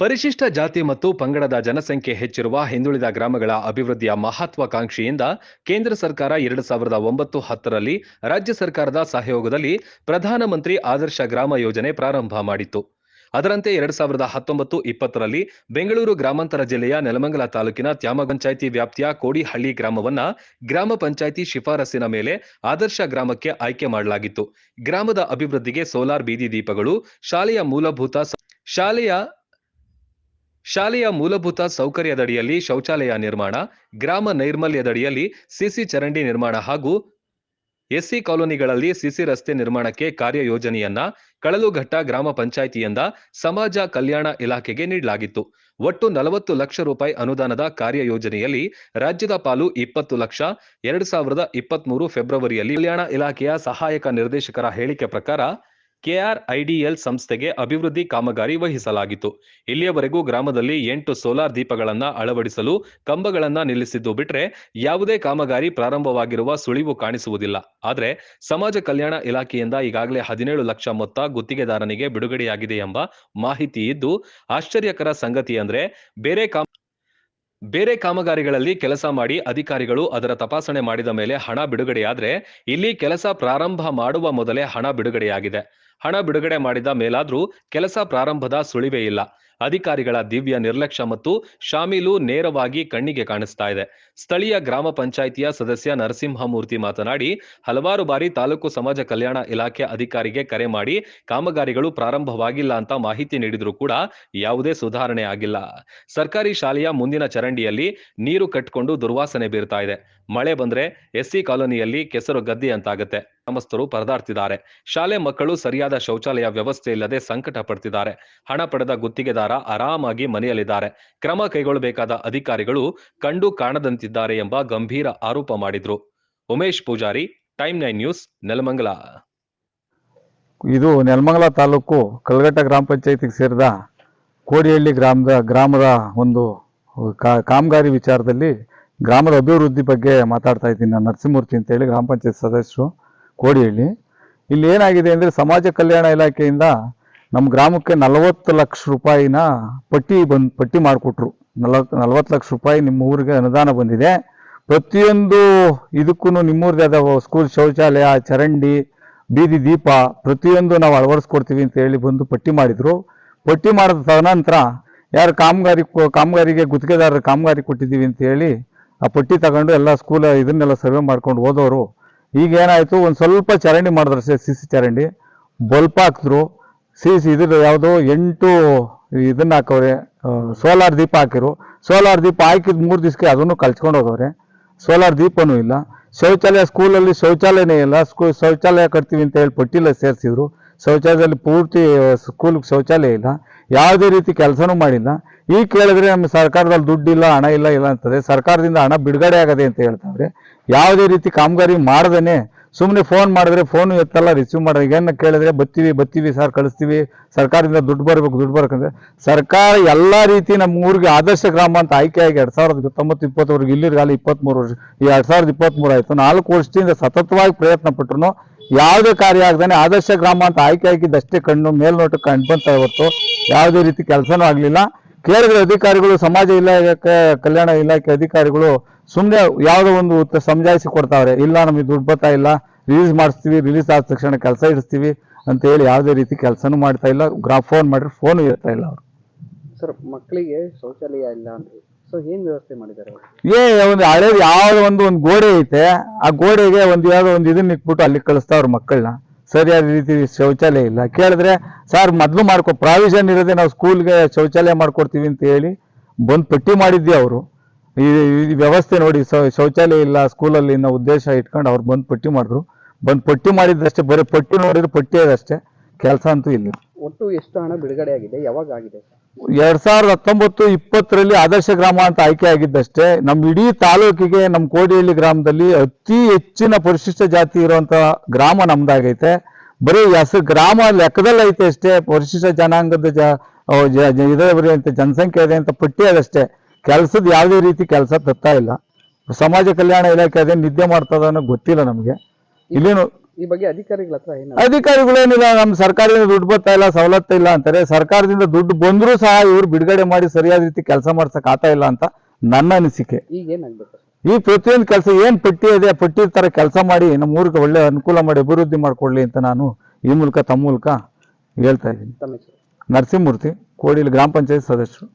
ಪರಿಶಿಷ್ಟ ಜಾತಿ ಮತ್ತು ಪಂಗಡದ ಜನಸಂಖ್ಯೆ ಹೆಚ್ಚಿರುವ ಹಿಂದುಳಿದ ಗ್ರಾಮಗಳ ಅಭಿವೃದ್ಧಿಯ ಮಹತ್ವಾಕಾಂಕ್ಷೆಯಿಂದ ಕೇಂದ್ರ ಸರ್ಕಾರ ಎರಡು ಸಾವಿರದ ಒಂಬತ್ತು ಹತ್ತರಲ್ಲಿ ರಾಜ್ಯ ಸರ್ಕಾರದ ಸಹಯೋಗದಲ್ಲಿ ಪ್ರಧಾನಮಂತ್ರಿ ಆದರ್ಶ ಗ್ರಾಮ ಯೋಜನೆ ಪ್ರಾರಂಭ ಮಾಡಿತ್ತು. ಅದರಂತೆ ಎರಡ್ ಸಾವಿರದ ಹತ್ತೊಂಬತ್ತು ಇಪ್ಪತ್ತರಲ್ಲಿ ಬೆಂಗಳೂರು ಗ್ರಾಮಾಂತರ ಜಿಲ್ಲೆಯ ನೆಲಮಂಗಲ ತಾಲೂಕಿನ ತ್ಯಾಮ ಪಂಚಾಯಿತಿ ವ್ಯಾಪ್ತಿಯ ಕೋಡಿಹಳ್ಳಿ ಗ್ರಾಮವನ್ನ ಗ್ರಾಮ ಪಂಚಾಯಿತಿ ಶಿಫಾರಸಿನ ಮೇಲೆ ಆದರ್ಶ ಗ್ರಾಮಕ್ಕೆ ಆಯ್ಕೆ ಮಾಡಲಾಗಿತ್ತು. ಗ್ರಾಮದ ಅಭಿವೃದ್ಧಿಗೆ ಸೋಲಾರ್ ಬೀದಿ ದೀಪಗಳು, ಶಾಲೆಯ ಮೂಲಭೂತ ಶಾಲೆಯ ಶಾಲೆಯ ಮೂಲಭೂತ ಸೌಕರ್ಯದಡಿಯಲ್ಲಿ ಶೌಚಾಲಯ ನಿರ್ಮಾಣ, ಗ್ರಾಮ ನೈರ್ಮಲ್ಯದಡಿಯಲ್ಲಿ ಸಿಸಿ ಚರಂಡಿ ನಿರ್ಮಾಣ ಹಾಗೂ ಎಸ್ಸಿ ಕಾಲೋನಿಗಳಲ್ಲಿ ಸಿಸಿ ರಸ್ತೆ ನಿರ್ಮಾಣಕ್ಕೆ ಕಾರ್ಯಯೋಜನೆಯನ್ನ ಕಳಲುಘಟ್ಟ ಗ್ರಾಮ ಪಂಚಾಯಿತಿಯಿಂದ ಸಮಾಜ ಕಲ್ಯಾಣ ಇಲಾಖೆಗೆ ನೀಡಲಾಗಿತ್ತು. ಒಟ್ಟು ನಲವತ್ತು ಲಕ್ಷ ರೂಪಾಯಿ ಅನುದಾನದ ಕಾರ್ಯಯೋಜನೆಯಲ್ಲಿ ರಾಜ್ಯದ ಪಾಲು ಇಪ್ಪತ್ತು ಲಕ್ಷ, ಎರಡ್ ಸಾವಿರದ ಇಪ್ಪತ್ಮೂರು ಫೆಬ್ರವರಿಯಲ್ಲಿ ಕಲ್ಯಾಣ ಇಲಾಖೆಯ ಸಹಾಯಕ ನಿರ್ದೇಶಕರ ಹೇಳಿಕೆ ಪ್ರಕಾರ ಕೆಆರ್ಐಡಿಎಲ್ ಸಂಸ್ಥೆಗೆ ಅಭಿವೃದ್ಧಿ ಕಾಮಗಾರಿ ವಹಿಸಲಾಗಿತ್ತು. ಇಲ್ಲಿಯವರೆಗೂ ಗ್ರಾಮದಲ್ಲಿ ಎಂಟು ಸೋಲಾರ್ ದೀಪಗಳನ್ನು ಅಳವಡಿಸಲು ಕಂಬಗಳನ್ನು ನಿಲ್ಲಿಸಿದ್ದು ಬಿಟ್ರೆ ಯಾವುದೇ ಕಾಮಗಾರಿ ಪ್ರಾರಂಭವಾಗಿರುವ ಸುಳಿವು ಕಾಣಿಸುವುದಿಲ್ಲ. ಆದರೆ ಸಮಾಜ ಕಲ್ಯಾಣ ಇಲಾಖೆಯಿಂದ ಈಗಾಗಲೇ ಹದಿನೇಳು ಲಕ್ಷ ಮೊತ್ತ ಗುತ್ತಿಗೆದಾರನಿಗೆ ಬಿಡುಗಡೆಯಾಗಿದೆ ಎಂಬ ಮಾಹಿತಿ ಇದ್ದು, ಆಶ್ಚರ್ಯಕರ ಸಂಗತಿ ಅಂದ್ರೆ ಬೇರೆ ಕಾಮ, ಬೇರೆ ಕಾಮಗಾರಿಗಳಲ್ಲಿ ಕೆಲಸ ಮಾಡಿ ಅಧಿಕಾರಿಗಳು ಅದರ ತಪಾಸಣೆ ಮಾಡಿದ ಮೇಲೆ ಹಣ ಬಿಡುಗಡೆಯಾದ್ರೆ ಇಲ್ಲಿ ಕೆಲಸ ಪ್ರಾರಂಭ ಮಾಡುವ ಮೊದಲೇ ಹಣ ಬಿಡುಗಡೆಯಾಗಿದೆ. ಹಣ ಬಿಡುಗಡೆ ಮಾಡಿದ ಮೇಲಾದರೂ ಕೆಲಸ ಪ್ರಾರಂಭದ ಸುಳಿವೇ ಇಲ್ಲ. ಅಧಿಕಾರಿಗಳ ದಿವ್ಯ ನಿರ್ಲಕ್ಷ್ಯ ಮತ್ತು ಶಾಮೀಲು ನೇರವಾಗಿ ಕಣ್ಣಿಗೆ ಕಾಣಿಸ್ತಾ ಇದೆ. ಸ್ಥಳೀಯ ಗ್ರಾಮ ಪಂಚಾಯಿತಿಯ ಸದಸ್ಯ ನರಸಿಂಹಮೂರ್ತಿ ಮಾತನಾಡಿ, ಹಲವಾರು ಬಾರಿ ತಾಲೂಕು ಸಮಾಜ ಕಲ್ಯಾಣ ಇಲಾಖೆ ಅಧಿಕಾರಿಗೆ ಕರೆ ಮಾಡಿ ಕಾಮಗಾರಿಗಳು ಪ್ರಾರಂಭವಾಗಿಲ್ಲ ಅಂತ ಮಾಹಿತಿ ನೀಡಿದರೂ ಕೂಡ ಯಾವುದೇ ಸುಧಾರಣೆ ಆಗಿಲ್ಲ. ಸರ್ಕಾರಿ ಶಾಲೆಯ ಮುಂದಿನ ಚರಂಡಿಯಲ್ಲಿ ನೀರು ಕಟ್ಟಿಕೊಂಡು ದುರ್ವಾಸನೆ ಬೀರ್ತಾ ಇದೆ. ಮಳೆ ಬಂದ್ರೆ ಎಸ್ಸಿ ಕಾಲೋನಿಯಲ್ಲಿ ಕೆಸರು ಗದ್ದೆ ಅಂತಾಗುತ್ತೆ. ಗ್ರಾಮಸ್ಥರು ಪರದಾಡ್ತಿದ್ದಾರೆ. ಶಾಲೆ ಮಕ್ಕಳು ಸರಿಯಾದ ಶೌಚಾಲಯ ವ್ಯವಸ್ಥೆ ಇಲ್ಲದೆ ಸಂಕಟ ಪಡ್ತಿದ್ದಾರೆ. ಹಣ ಪಡೆದ ಗುತ್ತಿಗೆದಾರ ಆರಾಮಾಗಿ ಮನೆಯಲ್ಲಿದ್ದಾರೆ. ಕ್ರಮ ಕೈಗೊಳ್ಳಬೇಕಾದ ಅಧಿಕಾರಿಗಳು ಕಂಡು ಕಾಣದಂತಿದ್ದಾರೆ ಎಂಬ ಗಂಭೀರ ಆರೋಪ ಮಾಡಿದ್ರು. Umesh Pujari, time nine news, Nelamangala. ಇದು ನೆಲಮಂಗಲ ತಾಲೂಕು ಕಲ್ಗಟ್ಟ ಗ್ರಾಮ ಪಂಚಾಯತಿಗೆ ಸೇರಿದ ಕೋಡಿಹಳ್ಳಿ ಗ್ರಾಮದ ಗ್ರಾಮದ ಒಂದು ಕಾಮಗಾರಿ ವಿಚಾರದಲ್ಲಿ ಗ್ರಾಮದ ಅಭಿವೃದ್ಧಿ ಬಗ್ಗೆ ಮಾತಾಡ್ತಾ ಇದ್ದೀನಿ ನಾನು ನರಸಿಂಹಮೂರ್ತಿ ಅಂತೇಳಿ ಗ್ರಾಮ ಪಂಚಾಯತ್ ಸದಸ್ಯರು ಕೋಡಿಹಳ್ಳಿ. ಇಲ್ಲಿ ಏನಾಗಿದೆ ಅಂದರೆ ಸಮಾಜ ಕಲ್ಯಾಣ ಇಲಾಖೆಯಿಂದ ನಮ್ಮ ಗ್ರಾಮಕ್ಕೆ ನಲವತ್ತು ಲಕ್ಷ ರೂಪಾಯಿನ ಪಟ್ಟಿ ಬಂದ್, ಪಟ್ಟಿ ಮಾಡಿಕೊಟ್ರು. ನಲವತ್ತು ನಲವತ್ತು ಲಕ್ಷ ರೂಪಾಯಿ ನಿಮ್ಮ ಊರಿಗೆ ಅನುದಾನ ಬಂದಿದೆ. ಪ್ರತಿಯೊಂದು ಇದಕ್ಕೂ ನಿಮ್ಮೂರದೇ ಆದ ಸ್ಕೂಲ್, ಶೌಚಾಲಯ, ಚರಂಡಿ, ಬೀದಿ ದೀಪ ಪ್ರತಿಯೊಂದು ನಾವು ಅಳವಡಿಸ್ಕೊಡ್ತೀವಿ ಅಂತ ಹೇಳಿ ಬಂದು ಪಟ್ಟಿ ಮಾಡಿದರು. ಪಟ್ಟಿ ಮಾಡಿದ ತದನಂತರ ಯಾರು ಕಾಮಗಾರಿ, ಕಾಮಗಾರಿಗೆ ಗುತ್ತಿಗೆದಾರರು ಕಾಮಗಾರಿ ಕೊಟ್ಟಿದ್ದೀವಿ ಅಂತ ಹೇಳಿ ಆ ಪಟ್ಟಿ ತಗೊಂಡು ಎಲ್ಲ ಸ್ಕೂಲ್ ಇದನ್ನೆಲ್ಲ ಸರ್ವೆ ಮಾಡ್ಕೊಂಡು ಹೋದವರು. ಈಗ ಏನಾಯಿತು? ಒಂದು ಸ್ವಲ್ಪ ಚರಂಡಿ ಮಾಡಿದ್ರು ಸಿ ಸಿ ಚರಂಡಿ. ಬಲ್ಪ್ ಹಾಕಿದ್ರು. ಸಿ ಸಿ ಇದ್ರ ಯಾವುದೋ ಎಂಟು ಇದನ್ನ ಹಾಕವ್ರೆ ಸೋಲಾರ್ ದೀಪ ಹಾಕಿರು ಸೋಲಾರ್ ದೀಪ ಹಾಕಿದ ಮೂರು ದಿವಸಕ್ಕೆ ಅದನ್ನು ಕಳ್ಸ್ಕೊಂಡು ಹೋಗವ್ರೆ ಸೋಲಾರ್ ದೀಪನೂ ಇಲ್ಲ. ಶೌಚಾಲಯ ಸ್ಕೂಲಲ್ಲಿ ಶೌಚಾಲಯನೇ ಇಲ್ಲ. ಸ್ಕೂ, ಶೌಚಾಲಯ ಕಟ್ತೀವಿ ಅಂತ ಹೇಳಿ ಪಟ್ಟಿಲ್ಲ ಸೇರಿಸಿದ್ರು. ಶೌಚಾಲಯದಲ್ಲಿ ಪೂರ್ತಿ ಸ್ಕೂಲ್ಗೆ ಶೌಚಾಲಯ ಇಲ್ಲ. ಯಾವುದೇ ರೀತಿ ಕೆಲಸನೂ ಮಾಡಿಲ್ಲ. ಈಗ ಕೇಳಿದ್ರೆ ನಮ್ಮ ಸರ್ಕಾರದಲ್ಲಿ ದುಡ್ಡಿಲ್ಲ, ಹಣ ಇಲ್ಲ ಇಲ್ಲ ಅಂತದೆ ಸರ್ಕಾರದಿಂದ ಹಣ ಬಿಡುಗಡೆ ಆಗದೆ ಅಂತ ಹೇಳ್ತಾವ್ರೆ. ಯಾವುದೇ ರೀತಿ ಕಾಮಗಾರಿ ಮಾಡದೇನೆ ಸುಮ್ಮನೆ ಫೋನ್ ಮಾಡಿದ್ರೆ ಫೋನ್ ಎತ್ತಲ್ಲ, ರಿಸೀವ್ ಮಾಡಿದ್ರೆ. ಏನು ಕೇಳಿದ್ರೆ ಬತ್ತೀವಿ ಬತ್ತೀವಿ ಸರ್, ಕಳಿಸ್ತೀವಿ. ಸರ್ಕಾರದಿಂದ ದುಡ್ಡು ಬರಬೇಕು, ದುಡ್ಡು ಬರ್ಬೇಕಂದ್ರೆ ಸರ್ಕಾರ ಎಲ್ಲ ರೀತಿ ನಮ್ಮ ಊರಿಗೆ ಆದರ್ಶ ಗ್ರಾಮ ಅಂತ ಆಯ್ಕೆಯಾಗಿ ಎರಡು ಸಾವಿರದ ಹತ್ತೊಂಬತ್ತು, ಇಪ್ಪತ್ತವರೆಗೆ ಇಲ್ಲಿರ್ಗಾಲ ಇಪ್ಪತ್ತ್ಮೂರು ವರ್ಷ, ಈ ಎರಡ್ ಸಾವಿರದ ಇಪ್ಪತ್ಮೂರು ಆಯ್ತು. ನಾಲ್ಕು ವರ್ಷದಿಂದ ಸತತವಾಗಿ ಪ್ರಯತ್ನ ಪಟ್ರು ಯಾವುದೇ ಕಾರ್ಯ ಆಗದೇ ಆದರ್ಶ ಗ್ರಾಮ ಅಂತ ಆಯ್ಕೆ ಆಗಿದ್ದಷ್ಟೇ ಕಣ್ಣು ಮೇಲ್ನೋಟಕ್ಕೆ ಕಂಡ್ಬಂತ ಇವತ್ತು ಯಾವುದೇ ರೀತಿ ಕೆಲಸನೂ ಆಗಲಿಲ್ಲ. ಕೇರಳದ ಅಧಿಕಾರಿಗಳು, ಸಮಾಜ ಇಲಾಖೆ, ಕಲ್ಯಾಣ ಇಲಾಖೆ ಅಧಿಕಾರಿಗಳು ಸುಮ್ಮನೆ ಯಾವುದೋ ಒಂದು ಸಮಜಾಯಿಸಿ ಕೊಡ್ತಾವ್ರೆ. ಇಲ್ಲ, ನಮಗೆ ದುಡ್ಡು ಬರ್ತಾ ಇಲ್ಲ ರಿಲೀಸ್ ಮಾಡಿಸ್ತೀವಿ ರಿಲೀಸ್ ಆದ ತಕ್ಷಣ ಕೆಲಸ ಇಡಿಸ್ತೀವಿ ಅಂತ ಹೇಳಿ ಯಾವುದೇ ರೀತಿ ಕೆಲಸನೂ ಮಾಡ್ತಾ ಇಲ್ಲ. ಗ್ರಾ ಫೋನ್ ಮಾಡಿದ್ರೆ ಫೋನು ಇರ್ತಾ ಇಲ್ಲ ಅವರು. ಸರ್, ಮಕ್ಕಳಿಗೆ ಶೌಚಾಲಯ ಇಲ್ಲ ಅಂದ್ರೆ ಸೊ ಏನ್ ವ್ಯವಸ್ಥೆ ಮಾಡಿದ್ದಾರೆ? ಏ ಒಂದು ಹಳೆ ಯಾವ್ದೋ ಒಂದು ಒಂದು ಗೋಡೆ ಐತೆ. ಆ ಗೋಡೆಗೆ ಒಂದು ಯಾವ್ದೋ ಒಂದು ಇದನ್ನ ಇಟ್ಬಿಟ್ಟು ಅಲ್ಲಿ ಕಳಿಸ್ತಾವ್ರ ಮಕ್ಕಳನ್ನ ಸರಿಯಾದ ರೀತಿ ಶೌಚಾಲಯ ಇಲ್ಲ. ಕೇಳಿದ್ರೆ ಸರ್ ಮೊದಲು ಮಾಡ್ಕೊ ಪ್ರಾವಿಷನ್ ಇರೋದೇ ನಾವು ಸ್ಕೂಲ್ಗೆ ಶೌಚಾಲಯ ಮಾಡ್ಕೊಡ್ತೀವಿ ಅಂತ ಹೇಳಿ ಬಂದು ಪಟ್ಟಿ ಮಾಡಿದ್ದೆ ಅವರು. ಈ ಈ ವ್ಯವಸ್ಥೆ ನೋಡಿ ಶೌಚಾಲಯ ಇಲ್ಲ ಸ್ಕೂಲಲ್ಲಿ ಅನ್ನೋ ಉದ್ದೇಶ ಇಟ್ಕೊಂಡು ಅವ್ರು ಬಂದು ಪಟ್ಟಿ ಮಾಡಿದ್ರು. ಬಂದು ಪಟ್ಟಿ ಮಾಡಿದ್ದಷ್ಟೇ ಬರೀ ಪಟ್ಟಿ ನೋಡಿದ್ರೆ ಪಟ್ಟಿ ಅದಷ್ಟೇ ಕೆಲಸ ಅಂತೂ ಇಲ್ಲ. ಒಟ್ಟು ಎಷ್ಟು ಹಣ ಬಿಡುಗಡೆ ಆಗಿದೆ? ಯಾವಾಗ ಆಗಿದೆ? ಎರಡ್ ಸಾವಿರದ ಹತ್ತೊಂಬತ್ತು ಇಪ್ಪತ್ತರಲ್ಲಿ ಆದರ್ಶ ಗ್ರಾಮ ಅಂತ ಆಯ್ಕೆ ಆಗಿದ್ದಷ್ಟೇ ನಮ್ಮ ಇಡೀ ತಾಲೂಕಿಗೆ ನಮ್ಮ ಕೋಡಿಹಳ್ಳಿ ಗ್ರಾಮದಲ್ಲಿ ಅತಿ ಹೆಚ್ಚಿನ ಪರಿಶಿಷ್ಟ ಜಾತಿ ಇರುವಂತ ಗ್ರಾಮ ನಮ್ದಾಗೈತೆ. ಬರೀ ಹೆಸರು ಗ್ರಾಮ ಲೆಕ್ಕದಲ್ಲಿ ಐತೆ ಅಷ್ಟೇ, ಪರಿಶಿಷ್ಟ ಜನಾಂಗದ ಜ ಇದೇ ಬರೀ ಜನಸಂಖ್ಯೆ ಇದೆ ಅಂತ ಪಟ್ಟಿ ಅದಷ್ಟೇ ಕೆಲಸದ ಯಾವುದೇ ರೀತಿ ಕೆಲಸ ತತ್ತಾ ಇಲ್ಲ. ಸಮಾಜ ಕಲ್ಯಾಣ ಇಲಾಖೆ ಅದೇ ನಿದ್ದೆ ಮಾಡ್ತದ ಅನ್ನೋ ಗೊತ್ತಿಲ್ಲ ನಮಗೆ. ಇಲ್ಲಿನು ಈ ಬಗ್ಗೆ ಅಧಿಕಾರಿಗಳ ಹತ್ರ ಏನು? ಅಧಿಕಾರಿಗಳೇನಿಲ್ಲ ನಮ್ಮ ಸರ್ಕಾರದಿಂದ ದುಡ್ಡು ಬರ್ತಾ ಇಲ್ಲ ಸವಲತ್ತು ಇಲ್ಲ ಅಂತಾರೆ. ಸರ್ಕಾರದಿಂದ ದುಡ್ಡು ಬಂದ್ರೂ ಸಹ ಇವ್ರು ಬಿಡುಗಡೆ ಮಾಡಿ ಸರಿಯಾದ ರೀತಿ ಕೆಲಸ ಮಾಡ್ಸಕ್ ಆಗ್ತಾ ಇಲ್ಲ ಅಂತ ನನ್ನ ಅನಿಸಿಕೆ. ಈಗ ಏನಾಗ್ಬೇಕು ಈ ಪ್ರತಿಯೊಂದು ಕೆಲಸ ಏನ್ ಪಟ್ಟಿ ಇದೆ ಪಟ್ಟಿ ತರ ಕೆಲಸ ಮಾಡಿ ನಮ್ಮ ಊರಿಗೆ ಒಳ್ಳೆ ಅನುಕೂಲ ಮಾಡಿ ಅಭಿವೃದ್ಧಿ ಮಾಡ್ಕೊಳ್ಳಿ ಅಂತ ನಾನು ಈ ಮೂಲಕ ತಮ್ಮ ಮೂಲಕ ಹೇಳ್ತಾ ಇದ್ದೀನಿ. ತಮ್ಮ ಹೆಸರು? ನರಸಿಂಹಮೂರ್ತಿ ಕೋಡಿಲಿ ಗ್ರಾಮ ಪಂಚಾಯತ್ ಸದಸ್ಯರು.